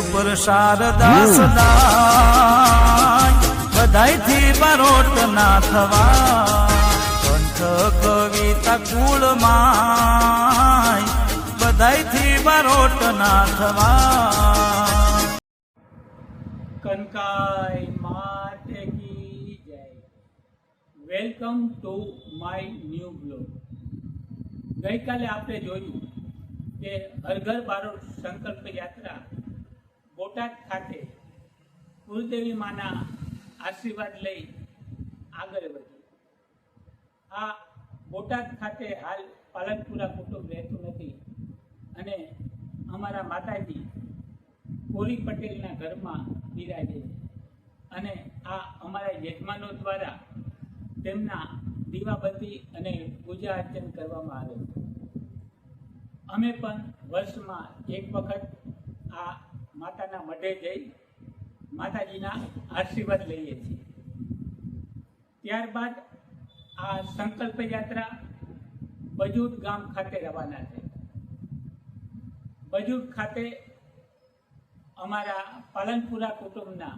ઉપર શારદા સદાય બધાયથી બારોટ ના થવા કંઠ કવિતા કુળમાય. બધાયથી બારોટ ના થવા કનકાઈ માતે કી જય. Welcome to my new blog. ગઈકાલે આપણે જોયું કે હરઘર બારો સંકલ્પ યાત્રા બોટાદ ખાતે કુલદેવી માના આશીર્વાદ લઈ આગળ વધી આ બોટાદ ખાતે હાલ પાલનપુરા કુટુંબ રહેતું નથી અને અમારા માતાજી કોરી પટેલના ઘરમાં બિરાજે અને આ અમારા યજમાનો દ્વારા તેમના દીવાબત્તી અને પૂજા અર્ચન કરવામાં આવે છે. અમે પણ વર્ષમાં એક વખત આ માતાના મઢે જઈ માતાજીના આશીર્વાદ લઈએ છીએ. ત્યારબાદ આ સંકલ્પ યાત્રા બજૂદ ગામ ખાતે રવાના છે બજૂદ ખાતે અમારા પાલનપુરા કુટુંબના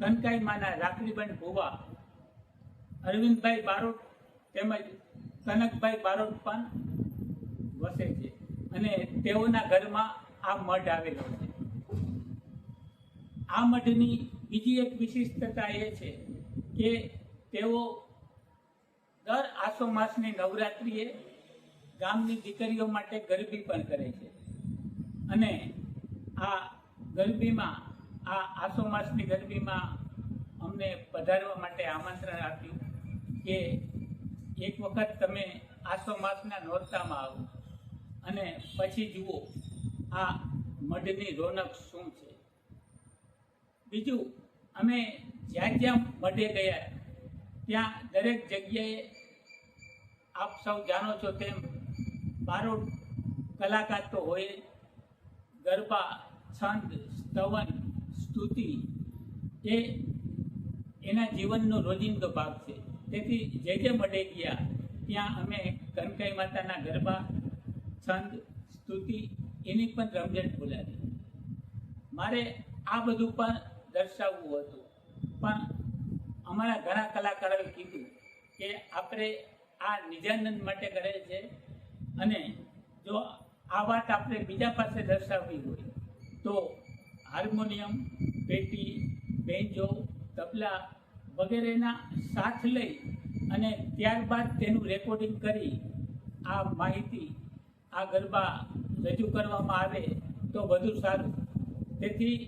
કનકાઈ માના રાખડીબેન ભુવા, અરવિંદભાઈ બારોટ તેમજ કનકભાઈ બારોટ પણ વસે છે અને તેઓના ઘરમાં આ મઢ આવેલો છે. આ મઢની બીજી એક વિશિષ્ટતા એ છે કે તેઓ દર આસો માસની નવરાત્રિએ ગામની દીકરીઓ માટે ગરબી પણ કરે છે. અને આ ગરબીમાં, આ આસો માસની ગરબીમાં અમને પધારવા માટે આમંત્રણ આપ્યું કે એક વખત તમે આસો માસના નોરતામાં આવો. અને પછી જુઓ, આ મઢની રોનક શું છે? બીજું, અમે જ્યાં જ્યાં મઢે ગયા, ત્યાં દરેક જગ્યાએ આપ સૌ જાણો છો તેમ મારો કલાકાર તો હોય. ગરબા, છંદ, સ્તવન, સ્તુતિ, એ એના જીવનનો રોજિંદો ભાગ છે તેથી જે જે મઢે ગયા, ત્યાં અમે કનકાઈ માતાના ગરબા, છંદ, સ્તુતિ, એની પણ રમઝટ બોલાવી મારે આ બધું પણ દર્શાવવું હતું. પણ અમારા ઘણા કલાકારોએ કીધું કે આપણે આ નિજાનંદ માટે કરે છે અને જો આ વાત આપણે બીજા પાસે દર્શાવવી હોય, તો હાર્મોનિયમ, પેટી, બેન્જો, તબલા વગેરેના સાથ લઈ અને ત્યારબાદ તેનું રેકોર્ડિંગ કરી આ માહિતી આ ગરબા રજૂ કરવામાં આવે તો વધુ સારું. તેથી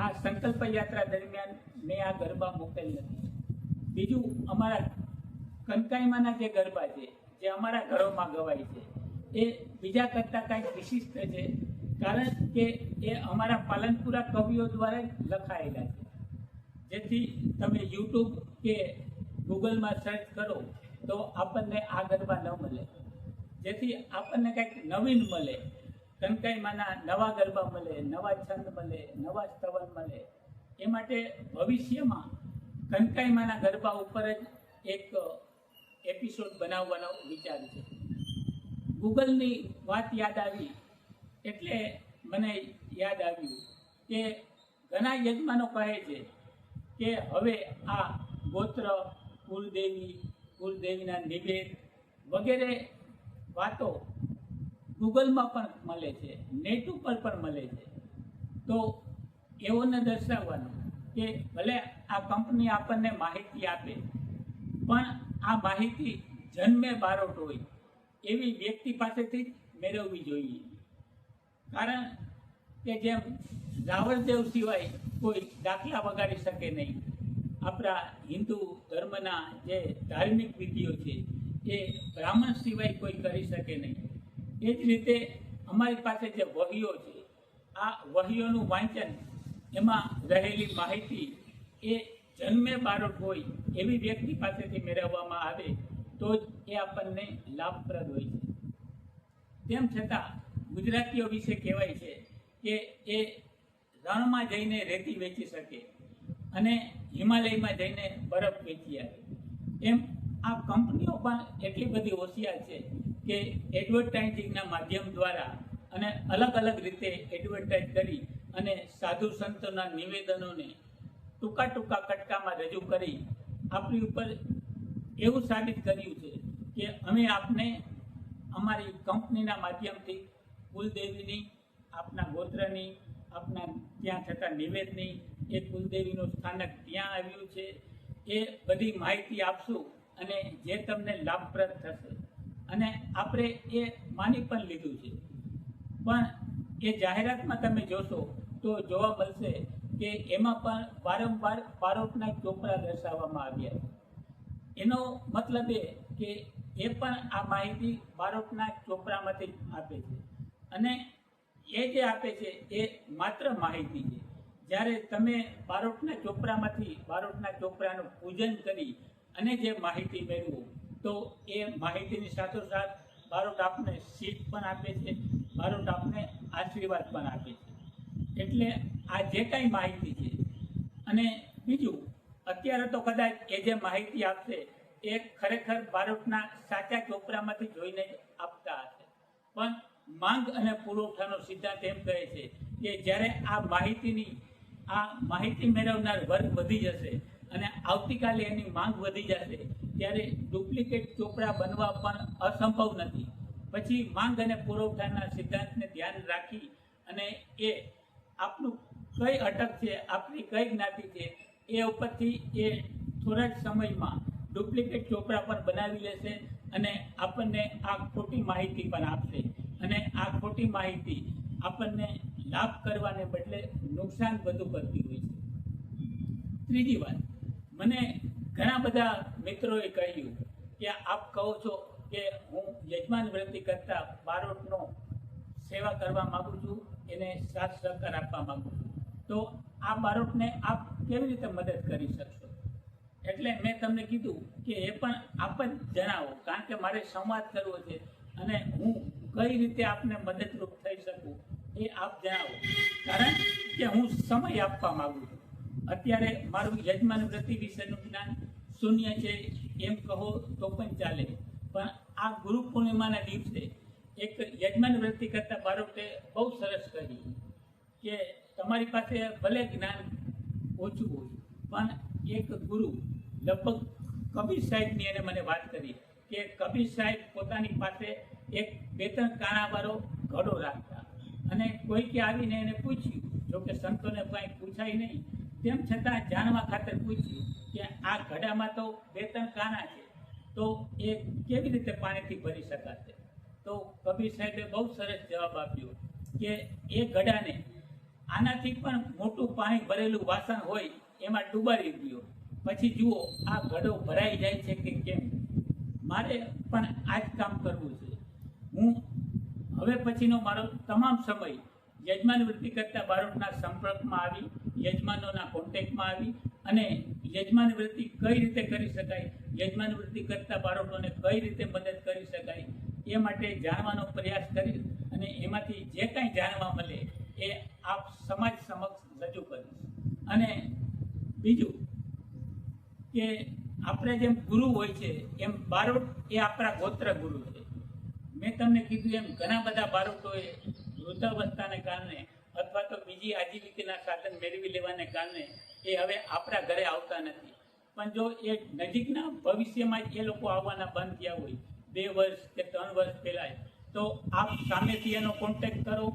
આ સંકલ્પ યાત્રા દરમિયાન મેં આ ગરબા મૂકેલ નથી. બીજું, અમારા કનકાઈમાંના જે ગરબા છે, જે અમારા ઘરોમાં ગવાય છે, એ બીજા કરતાં કાંઈક વિશિષ્ટ છે, કારણ કે એ અમારા પાલનપુરા કવિઓ દ્વારા લખાયેલા છે. જેથી તમે યુટ્યુબ કે ગૂગલમાં સર્ચ કરો, તો આપણને આ ગરબા ન મળે. જેથી આપણને કંઈક નવીન મળે. કનકાઈમાંના નવા ગરબા મળે, નવા છંદ મળે, નવા સ્તવન મળે. એ માટે ભવિષ્યમાં કનકાઈમાંના ગરબા ઉપર જ એક એપિસોડ બનાવવાનો વિચાર છે. ગૂગલની વાત યાદ આવી એટલે મને યાદ આવ્યું કે ઘણા યજમાનો કહે છે કે હવે આ ગોત્ર કુલદેવી કુલદેવીના નિવેદ વગેરે વાતો ગૂગલમાં પણ મળે છે, નેટ ઉપર પણ મળે છે. તો એઓને દર્શાવવાનું કે ભલે આ કંપની આપણને માહિતી આપે, પણ આ માહિતી જન્મે બારોટ હોય એવી વ્યક્તિ પાસેથી મેળવવી જોઈએ. કારણ કે જેમ રાવણદેવ સિવાય કોઈ દાખલા વગાડી શકે નહીં. આપણા હિન્દુ ધર્મના જે ધાર્મિક વિધિઓ છે, એ બ્રાહ્મણ સિવાય કોઈ કરી શકે નહીં. એ જ રીતે અમારી પાસે જે વહીઓ છે, આ વહીઓનું વાંચન એમાં રહેલી માહિતી એ જન્મે બાળક હોય એવી વ્યક્તિ પાસેથી મેળવવામાં આવે તો જ એ આપણને લાભપ્રદ હોય છે. તેમ છતાં ગુજરાતીઓ વિશે કહેવાય છે કે એ રણમાં જઈને રેતી વેચી શકે અને હિમાલયમાં જઈને બરફ વેચી આવે. એમ આ કંપનીઓ પણ એટલી બધી હોશિયાર છે કે એડવર્ટાઇઝિંગના માધ્યમ દ્વારા અને અલગ અલગ રીતે એડવર્ટાઇઝ કરી અને સાધુ સંતોના નિવેદનોને ટૂંકા ટૂંકા કટકામાં રજૂ કરી આપણી ઉપર એવું સાબિત કર્યું છે કે અમે આપને અમારી કંપનીના માધ્યમથી કુલદેવીની, આપના ગોત્રની, આપના ત્યાં થતા નિવેદની, એ કુલદેવીનું સ્થાનક ત્યાં આવ્યું છે, એ બધી માહિતી આપશું અને જે તમને લાભપ્રદ થશે. અને આપણે એ માની પણ લીધું છે. પણ એ જાહેરાતમાં તમે જોશો તો જોવા મળશે કે એમાં પણ વારંવાર બારોટના ચોપડા દર્શાવવામાં આવ્યા એનો મતલબ એ કે એ પણ આ માહિતી બારોટના ચોપડામાંથી આપે છે. અને એ જે આપે છે એ માત્ર માહિતી છે. જ્યારે તમે બારોટના ચોપડામાંથી બારોટના ચોપડાનું પૂજન કરી અને જે માહિતી મેળવો તો એ માહિતીની સાથોસાથ બારોટ આપને શીખ પણ આપે છે બારોટ આપને આશીર્વાદ પણ આપે છે. એટલે આ જે કાંઈ માહિતી છે, અને બીજું, અત્યારે તો કદાચ એ જે માહિતી આપશે, એ ખરેખર બારોટના સાચા ચોપરામાંથી જોઈને આપતા હશે. પણ માંગ અને પુરવઠાનો સિદ્ધાંત એમ કહે છે કે જ્યારે આ માહિતીની, આ માહિતી મેળવનાર વર્ગ વધી જશે અને આવતીકાલે એની માંગ વધી જશે ત્યારે ડુપ્લિકેટ ચોપડા બનવા પણ અસંભવ નથી. પછી માંગ અને પુરવઠાના સિદ્ધાંતને ધ્યાન રાખી અને એ આપનું કઈ અટક છે આપની કઈ જ્ઞાતિ છે, એ ઉપરથી એ થોડા જ સમયમાં ડુપ્લિકેટ ચોપડા પણ બનાવી લેશે અને આપણને આ ખોટી માહિતી પણ આપશે. અને આ ખોટી માહિતી આપણને લાભ કરવાને બદલે નુકસાન વધુ કરતી હોય છે. ત્રીજી વાત. મને ઘણા બધા મિત્રોએ કહ્યું કે આપ કહો છો કે હું યજમાન વૃત્તિ કરતા બારોટનો સેવા કરવા માગું છું, એને સાથ સહકાર આપવા માગું છું. તો આ બારોટને આપ કેવી રીતે મદદ કરી શકશો? એટલે મેં તમને કીધું કે એ પણ આપ જ જણાવો, કારણ કે મારે સંવાદ કરવો છે અને હું કઈ રીતે આપને મદદરૂપ થઈ શકું એ આપ જણાવો. કારણ કે હું સમય આપવા માગું છું. અત્યારે મારું યજમાન વૃત્તિ વિશેનું જ્ઞાન શૂન્ય છે, એમ કહો તો પણ ચાલે. પણ આ ગુરુ પૂર્ણિમાના દિવસે એક યજમાન વ્યક્તિ કરતા બાળકે બહુ સરસ કહી કે તમારી પાસે ભલે જ્ઞાન ઓછું હોય, પણ એક ગુરુ લગભગ કબીર સાહેબની એને મને વાત કરી કે કબીર સાહેબ પોતાની પાસે એક બે ત્રણ કાણાવાળો ઘડો રાખતા. અને કોઈકે આવીને એને પૂછ્યું, જોકે સંતોને કાંઈ પૂછાય નહીં, તેમ છતાં જાણવા ખાતર પૂછ્યું કે આ ઘડામાં તો બે ત્રણ કાના છે, તો એ કેવી રીતે પાણીથી ભરી શકાશે? તો કબીર સાહેબે બહુ સરસ જવાબ આપ્યો કે એ ઘડાને આનાથી પણ મોટું પાણી ભરેલું વાસણ હોય એમાં ડુબાડી દો. પછી જુઓ, આ ઘડો ભરાઈ જાય છે કે કેમ? મારે પણ આ જ કામ કરવું છે. હું હવે પછીનો મારો તમામ સમય યજમાન વૃત્તિ કરતા બાળકના સંપર્કમાં આવી, યજમાનોના કોન્ટેક્ટમાં આવી અને યજમાન વૃત્તિ કઈ રીતે કરી શકાય? યજમાન વૃત્તિ કરતા બાળકોને કઈ રીતે મદદ કરી શકાય? એ માટે જાણવાનો પ્રયાસ કરી અને એમાંથી જે કાંઈ જાણવા મળે એ આપ સમાજ સમક્ષ રજૂ કરીશ અને બીજું કે આપણે જેમ ગુરુ હોય છે, એમ બારોટ એ આપણા ગોત્ર ગુરુ છે. મેં તમને કીધું એમ ઘણા બધા બાળકોએ વૃદ્ધાવસ્થાને કારણે અથવા તો બીજી આજીવિકાના સાધન મેળવી લેવાને કારણે એ હવે આપણા ઘરે આવતા નથી. પણ જો એ નજીકના ભવિષ્યમાં એ લોકો આવવાના બંધ થયા હોય, બે વર્ષ કે ત્રણ વર્ષ પહેલાં તો આપ સામેથી એનો કોન્ટેક્ટ કરો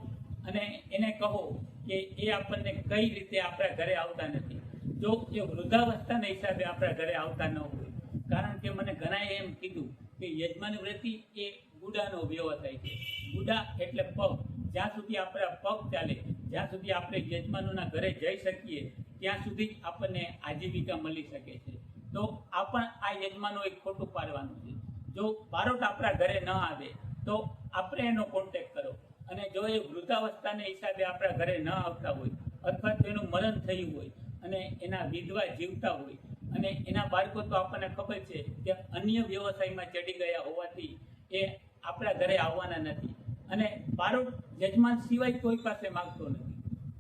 અને એને કહો કે એ આપણને કઈ રીતે આપણા ઘરે આવતા નથી. જો એ વૃદ્ધાવસ્થાના હિસાબે આપણા ઘરે આવતા ન હોય, કારણ કે મને ઘણાએ એમ કીધું કે યજમાન વ્રતિ એ ગુડાનો વ્યવહાર થાય છે. ગુડા એટલે પગ. જ્યાં સુધી આપણા પગ ચાલે, જ્યાં સુધી આપણે યજમાનોના ઘરે જઈ શકીએ, ત્યાં સુધી જ આપણને આજીવિકા મળી શકે છે. તો આ પણ આ યજમાનોએ ખોટું પાડવાનું છે. જો બારોટ આપણા ઘરે ન આવે, તો આપણે એનો કોન્ટેક કરો. અને જો એ વૃદ્ધાવસ્થાને હિસાબે આપણા ઘરે ન આવતા હોય, અથવા તો એનું મરણ થયું હોય, અને એના વિધવા જીવતા હોય, અને એના બાળકો તો આપણને ખબર છે કે અન્ય વ્યવસાયમાં ચડી ગયા હોવાથી એ આપણા ઘરે આવવાના નથી. અને બારોટ યજમાન સિવાય કોઈ પાસે માગતો નથી.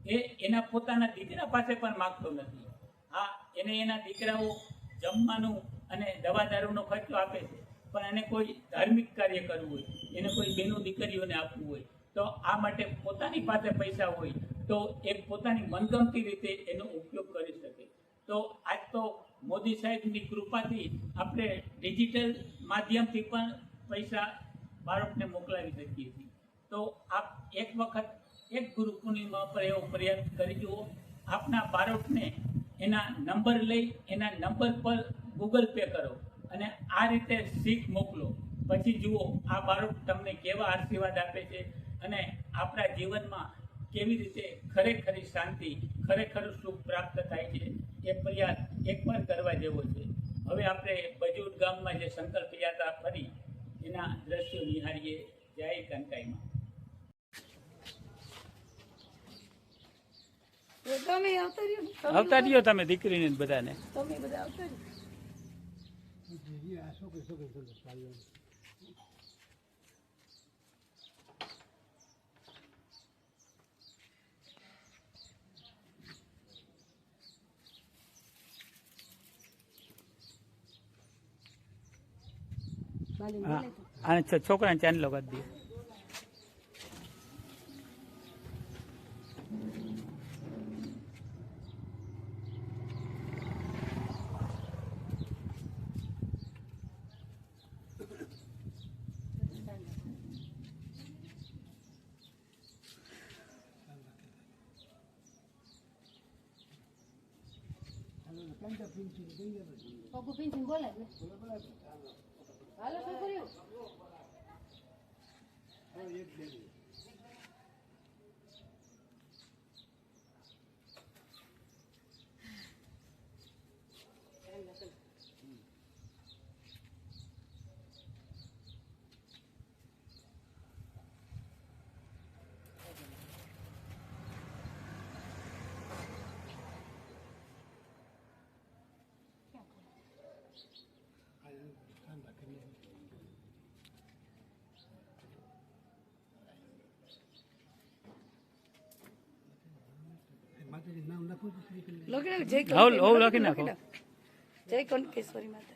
એ એના પોતાના દીકરા પાસે પણ માગતો નથી. હા, એને એના દીકરાઓ જમવાનું અને દવા દારૂનો ખર્ચો આપે છે, પણ એને કોઈ ધાર્મિક કાર્ય કરવું હોય, એને કોઈ બેનો દીકરીઓને આપવું હોય, તો આ માટે પોતાની પાસે પૈસા હોય, તો એ પોતાની મનગમતી રીતે એનો ઉપયોગ કરી શકે. તો આજ તો મોદી સાહેબની કૃપાથી આપણે ડિજિટલ માધ્યમથી પણ પૈસા બાળકને મોકલાવી શકીએ છીએ. તો આપ એક વખત એક ગુરુ પૂર્ણિમા પર એવો પ્રયાસ કરી જુઓ. આપના બાળકને એના નંબર લઈ, એના નંબર પર ગૂગલ પે કરો અને આ રીતે શીખ મોકલો. પછી જુઓ, આ બાળક તમને કેવા આશીર્વાદ આપે છે અને આપણા જીવનમાં કેવી રીતે ખરેખરી શાંતિ, ખરેખર સુખ પ્રાપ્ત થાય છે એ પ્રયાસ એકવાર કરવા જેવો છે. હવે આપણે બજુટ ગામમાં જે સંકલ્પ યાત્રા ફરી, એના દ્રશ્યો નિહાળીએ. જય કનકાઈમાં તમે આવતા રહ્યો તમે દીકરીને બધાને. તમે બધા છ- છોકરાને ચાંદલો કરી દઈએ બોલે હાલો શું કર્યું લખી નાખ, જય હોવ, લખી નાખો. જય કનકેશ્વરી માતા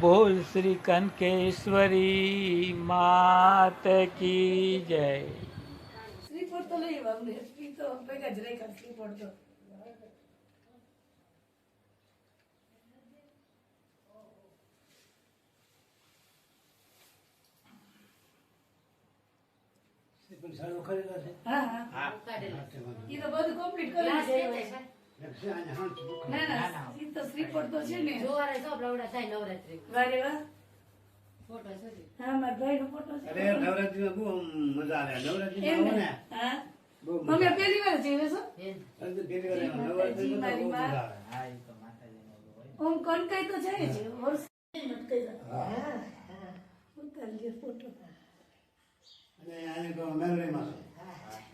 બોલ શ્રી કનકેશ્વરી માત કી જય. શ્રી તો લઈ આવવાનું શ્રી તો ભેગા જ શ્રીફળ તો. હા હા. ઈ તો બધું. complete કરી દીધું. ના ના ઈ તો શ્રીફળ તો છે ને. છો પ્રવડા થાય નવરાત્રી. વારે વાહ ફોટો છે હા મારા ભાઈ નો ફોટો છે. અરે નવરાત્રીમાં બહુ મજા આવે. નવરાત્રીમાં એમ ને? ને. હા. બહુ પહેલી વાર છો? બહુ મજા આવે. ઓમ કનકાઈ તો જાય છે વર્ષ નટકાઈ જાય. ઉતારી લે ફોટો. ને આને મેલરીમાં છે.